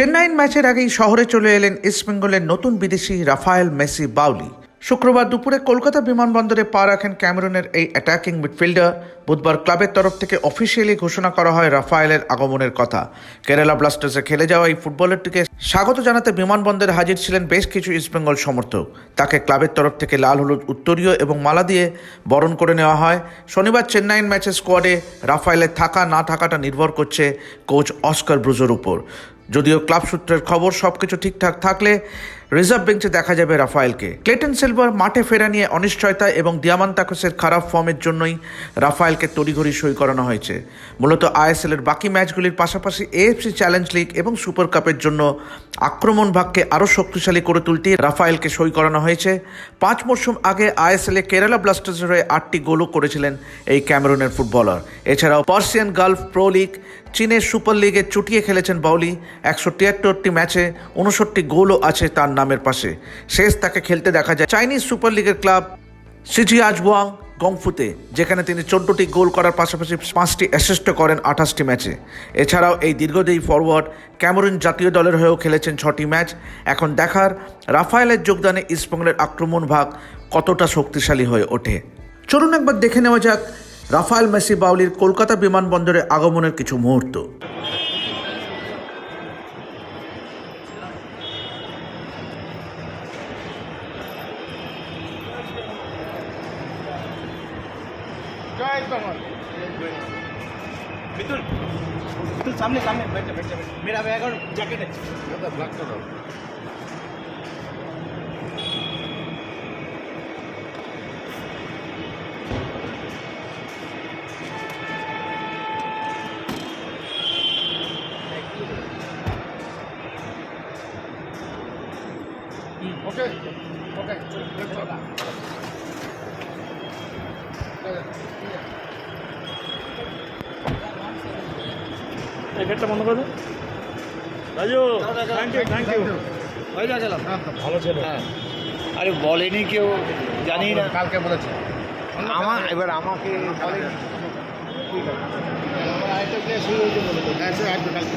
চেন্নাইয়ের ম্যাচের আগেই শহরে চলে এলেন ইস্টবেঙ্গলের নতুন বিদেশি রাফায়েল মেসি বাউলি। শুক্রবার দুপুরে কলকাতা বিমানবন্দরে পা রাখেন ক্যামেরুনের এই অ্যাটাকিং মিডফিল্ডার বুধবার ক্লাবের তরফ থেকে অফিসিয়ালি ঘোষণা করা হয় রাফায়েলের আগমনের কথা। কেরালা ব্লাস্টার্সে খেলে যাওয়া এই ফুটবলারটিকে স্বাগত জানাতে বিমানবন্দরে হাজির ছিলেন বেশ কিছু ইস্টবেঙ্গল সমর্থক। তাকে ক্লাবের তরফ থেকে লাল, হলুদ, উত্তরীয় এবং মালা দিয়ে বরণ করে নেওয়া হয়। শনিবার চেন্নাইয়ের ম্যাচের স্কোয়াডে রাফায়েলের থাকা, না থাকাটা নির্ভর করছে কোচ অস্কার ব্রুজোর উপর। যদিও ক্লাব সূত্রের খবর, সবকিছু ঠিকঠাক থাকলে রিজার্ভ বেঞ্চে দেখা যাবে রাফায়েলকে। ক্লেটন সিলভার মাঠে ফেরা নিয়ে অনিশ্চয়তা এবং দিয়ামান্তাকসের খারাপ ফর্মের জন্যই রাফায়েলকে তড়িঘড়ি সই করানো হয়েছে। মূলত আইএসএল এর বাকি ম্যাচগুলির পাশাপাশি এএফসি চ্যালেঞ্জ লিগ এবং সুপার কাপের জন্য আক্রমণ ভাগকে আরও শক্তিশালী করে তুলতে রাফায়েলকে সই করানো হয়েছে। পাঁচ মরশুম আগে আইএসএল এ কেরালা ব্লাস্টার্সের হয়ে আটটি গোলও করেছিলেন এই ক্যামেরুনের ফুটবলার। এছাড়াও পার্সিয়ান গালফ প্রো লিগ চীনের সুপার লিগে চুটিয়ে খেলেছেন বাউলি। একশো তিয়াত্তরটি ম্যাচে উনষট্টি গোলও আছে তার নামের পাশে। শেষ তাকে খেলতে দেখা যায় চাইনিজ সুপার লিগের ক্লাব সিজি আজবুয়াং গংফুতে, যেখানে তিনি চোদ্দটি গোল করার পাশাপাশি পাঁচটি অ্যাসিস্ট করেন আঠাশটি ম্যাচে। এছাড়াও এই দীর্ঘদেহী ফরওয়ার্ড ক্যামেরুন জাতীয় দলের হয়েও খেলেছেন ছটি ম্যাচ। এখন দেখার রাফায়েলের যোগদানে ইস্টবেঙ্গলের আক্রমণ ভাগ কতটা শক্তিশালী হয়ে ওঠে? চলুন একবার দেখে নেওয়া যাক রাফায়েল মেসি বাউলির কলকাতা বিমানবন্দরে আগমনের কিছু মুহূর্ত मिथुन मिथुन सामने सामने बैठ जा बैठ जा बैठ जा। मेरा बैग और जैकेट है ब्लैक कलर Let's go. এই গেটটা বন্ধ করে Raju thank you thank you হয়ে যা চলো ভালো ছেলে। আরে বলেনি কেউ জানি না। কালকে বলেছে। আমার এবার আমাকে বলেনি। হ্যাঁ আসবে কালকে।